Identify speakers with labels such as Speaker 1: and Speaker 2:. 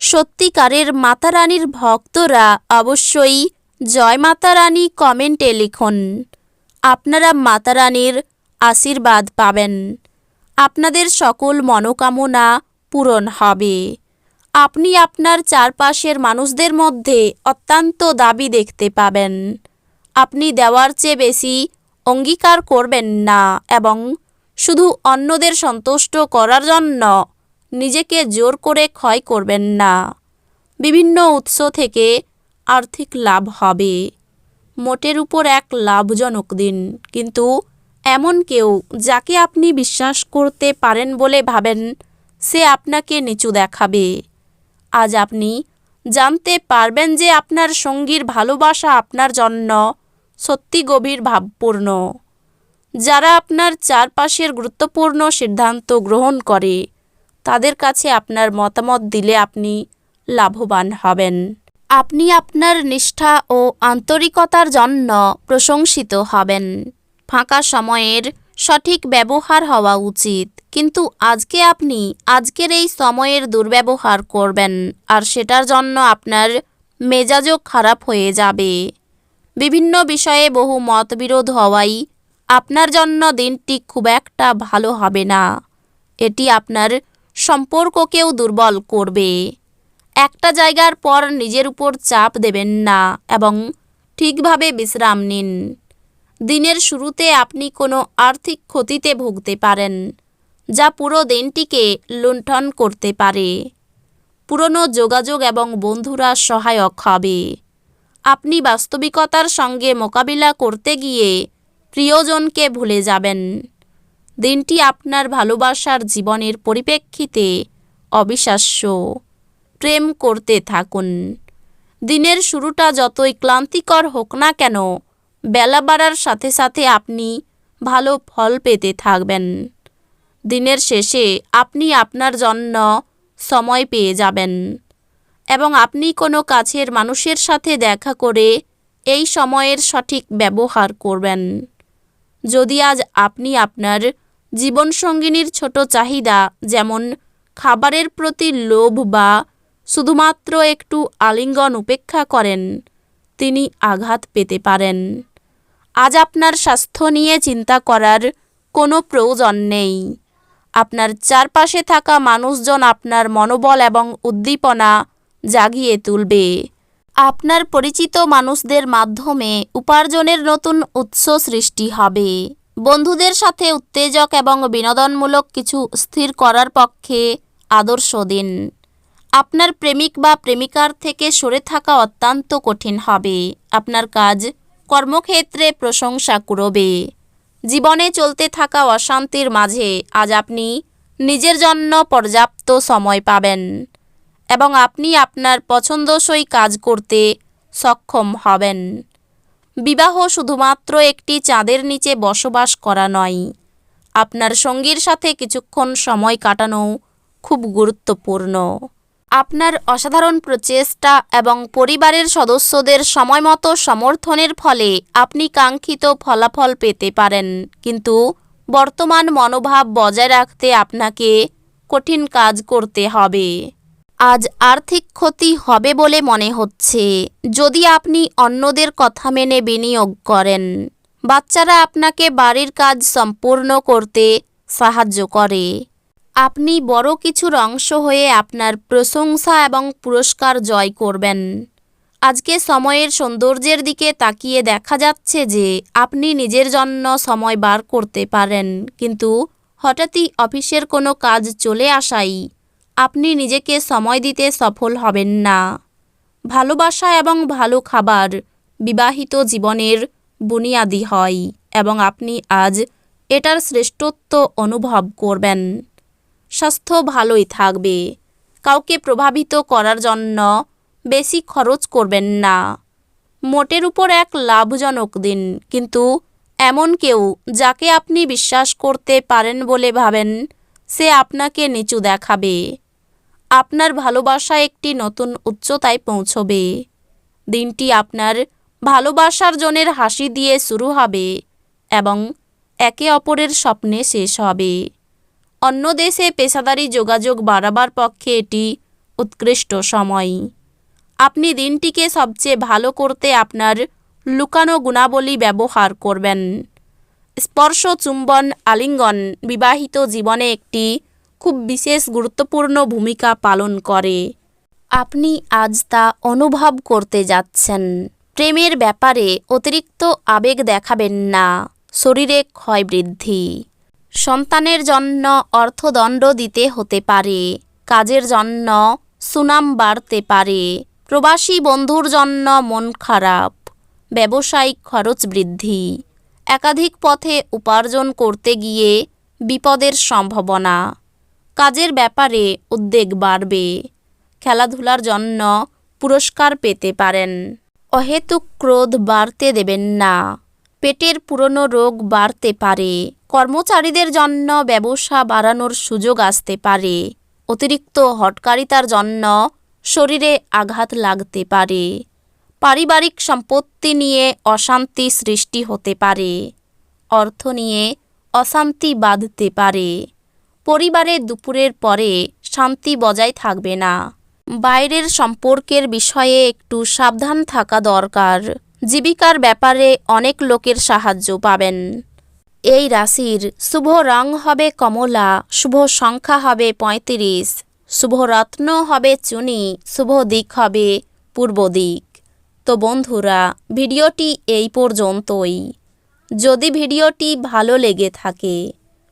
Speaker 1: সত্যিকারের মাতারানীর ভক্তরা অবশ্যই জয় মাতারানী কমেন্টে লিখুন। আপনারা মাতারানীর আশীর্বাদ পাবেন। আপনাদের সকল মনোকামনা পূরণ হবে। আপনি আপনার চারপাশের মানুষদের মধ্যে অত্যন্ত দাবি দেখতে পাবেন। আপনি দেওয়ার চেয়ে বেশি অঙ্গীকার করবেন না এবং শুধু অন্যদের সন্তুষ্ট করার জন্য নিজেকে জোর করে ক্ষয় করবেন না। বিভিন্ন উৎস থেকে আর্থিক লাভ হবে। মোটের উপর এক লাভজনক দিন। কিন্তু এমন কেউ যাকে আপনি বিশ্বাস করতে পারেন বলে ভাবেন, সে আপনাকে নিচু দেখাবে। আজ আপনি জানতে পারবেন যে আপনার সঙ্গীর ভালোবাসা আপনার জন্য সত্যি গভীর ভাবপূর্ণ। যারা আপনার চারপাশের গুরুত্বপূর্ণ সিদ্ধান্ত গ্রহণ করে তাদের কাছে আপনার মতামত দিলে আপনি লাভবান হবেন। আপনি আপনার নিষ্ঠা ও আন্তরিকতার জন্য প্রশংসিত হবেন। ফাঁকা সময়ের সঠিক ব্যবহার হওয়া উচিত। কিন্তু আজকে আপনি আজকের এই সময়ের দুর্ব্যবহার করবেন আর সেটার জন্য আপনার মেজাজও খারাপ হয়ে যাবে। বিভিন্ন বিষয়ে বহু মতবিরোধ হওয়াই আপনার জন্য দিনটি খুব একটা ভালো হবে না। এটি আপনার সম্পর্ককেও দুর্বল করবে। একটা জায়গার পর নিজের উপর চাপ দেবেন না এবং ঠিকভাবে বিশ্রাম নিন। দিনের শুরুতে আপনি কোনো আর্থিক ক্ষতিতে ভুগতে পারেন, যা পুরো দিনটিকে লুণ্ঠন করতে পারে। পুরনো যোগাযোগ এবং বন্ধুরা সহায়ক হবে। আপনি বাস্তবিকতার সঙ্গে মোকাবিলা করতে গিয়ে প্রিয়জনকে ভুলে যাবেন। দিনটি আপনার ভালোবাসার জীবনের পরিপ্রেক্ষিতে অবিশ্বাস্য। প্রেম করতে থাকুন। দিনের শুরুটা যতই ক্লান্তিকর হোক না কেন, বেলা বাড়ার সাথে সাথে আপনি ভালো ফল পেতে থাকবেন। দিনের শেষে আপনি আপনার জন্য সময় পেয়ে যাবেন এবং আপনি কোনো কাছের মানুষের সাথে দেখা করে এই সময়ের সঠিক ব্যবহার করবেন। যদি আজ আপনি আপনার জীবনসঙ্গিনীর ছোট চাহিদা, যেমন খাবারের প্রতি লোভ বা শুধুমাত্র একটু আলিঙ্গন উপেক্ষা করেন, তিনি আঘাত পেতে পারেন। আজ আপনার স্বাস্থ্য নিয়ে চিন্তা করার কোনো প্রয়োজন নেই। আপনার চারপাশে থাকা মানুষজন আপনার মনোবল এবং উদ্দীপনা জাগিয়ে তুলবে। আপনার পরিচিত মানুষদের মাধ্যমে উপার্জনের নতুন উৎস সৃষ্টি হবে। বন্ধুদের সাথে উত্তেজক এবং বিনোদনমূলক কিছু স্থির করার পক্ষে আদর্শ দিন। আপনার প্রেমিক বা প্রেমিকার থেকে সরে থাকা অত্যন্ত কঠিন হবে। আপনার কাজ, কর্মক্ষেত্রে প্রশংসা কুড়বে। জীবনে চলতে থাকা অশান্তির মাঝে আজ আপনি নিজের জন্য পর্যাপ্ত সময় পাবেন এবং আপনি আপনার পছন্দসই কাজ করতে সক্ষম হবেন। বিবাহ শুধুমাত্র একটি চাঁদের নিচে বসবাস করা নয়। আপনার সঙ্গীর সাথে কিছুক্ষণ সময় কাটানো খুব গুরুত্বপূর্ণ। আপনার অসাধারণ প্রচেষ্টা এবং পরিবারের সদস্যদের সময়মতো সমর্থনের ফলে আপনি কাঙ্ক্ষিত ফলাফল পেতে পারেন। কিন্তু বর্তমান মনোভাব বজায় রাখতে আপনাকে কঠিন কাজ করতে হবে। আজ আর্থিক ক্ষতি হবে বলে মনে হচ্ছে। যদি আপনি অন্যদের কথা মেনে বিনিয়োগ করেন, বাচ্চারা আপনাকে বাড়ির কাজ সম্পূর্ণ করতে সাহায্য করে। আপনি বড় কিছুর অংশ হয়ে আপনার প্রশংসা এবং পুরস্কার জয় করবেন। আজকে সময়ের সৌন্দর্যের দিকে তাকিয়ে দেখা যাচ্ছে যে আপনি নিজের জন্য সময় বার করতে পারেন, কিন্তু হঠাৎই অফিসের কোনো কাজ চলে আসাই আপনি নিজেকে সময় দিতে সফল হবেন না। ভালোবাসা এবং ভালো খাবার বিবাহিত জীবনের বুনিয়াদি হয় এবং আপনি আজ এটার শ্রেষ্ঠত্ব অনুভব করবেন। স্বাস্থ্য ভালোই থাকবে। কাউকে প্রভাবিত করার জন্য বেশি খরচ করবেন না। মোটের উপর এক লাভজনক দিন, কিন্তু এমন কেউ যাকে আপনি বিশ্বাস করতে পারেন বলে ভাবেন, সে আপনাকে নিচু দেখাবে। আপনার ভালোবাসা একটি নতুন উচ্চতায় পৌঁছবে। দিনটি আপনার ভালোবাসার জনের হাসি দিয়ে শুরু হবে এবং একে অপরের স্বপ্নে শেষ হবে। অন্য দেশে পেশাদারি যোগাযোগ বাড়াবার পক্ষে এটি উৎকৃষ্ট সময়। আপনি দিনটিকে সবচেয়ে ভালো করতে আপনার লুকানো গুণাবলী ব্যবহার করবেন। স্পর্শ চুম্বন আলিঙ্গন বিবাহিত জীবনে একটি খুব বিশেষ গুরুত্বপূর্ণ ভূমিকা পালন করে। আপনি আজ তা অনুভব করতে যাচ্ছেন। প্রেমের ব্যাপারে অতিরিক্ত আবেগ দেখাবেন না। শরীরে ক্ষয় বৃদ্ধি। সন্তানের জন্য অর্থদণ্ড দিতে হতে পারে। কাজের জন্য সুনাম বাড়তে পারে। প্রবাসী বন্ধুর জন্য মন খারাপ। ব্যবসায়িক খরচ বৃদ্ধি। একাধিক পথে উপার্জন করতে গিয়ে বিপদের সম্ভাবনা। কাজের ব্যাপারে উদ্বেগ বাড়বে। খেলাধুলার জন্য পুরস্কার পেতে পারেন। অহেতুক ক্রোধ বাড়তে দেবেন না। পেটের পুরনো রোগ বাড়তে পারে। কর্মচারীদের জন্য ব্যবসা বাড়ানোর সুযোগ আসতে পারে। অতিরিক্ত হটকারিতার জন্য শরীরে আঘাত লাগতে পারে। পারিবারিক সম্পত্তি নিয়ে অশান্তি সৃষ্টি হতে পারে। অর্থ নিয়ে অশান্তি বাঁধতে পারে। পরিবারে দুপুরের পরে শান্তি বজায় থাকবে না। বাইরের সম্পর্কের বিষয়ে একটু সাবধান থাকা দরকার। জীবিকার ব্যাপারে অনেক লোকের সাহায্য পাবেন। এই রাশির শুভ রং হবে কমলা, শুভ সংখ্যা হবে পঁয়ত্রিশ, শুভ রত্ন হবে চুনি, শুভ দিক হবে পূর্ব দিক। তো বন্ধুরা, ভিডিওটি এই পর্যন্তই। যদি ভিডিওটি ভালো লেগে থাকে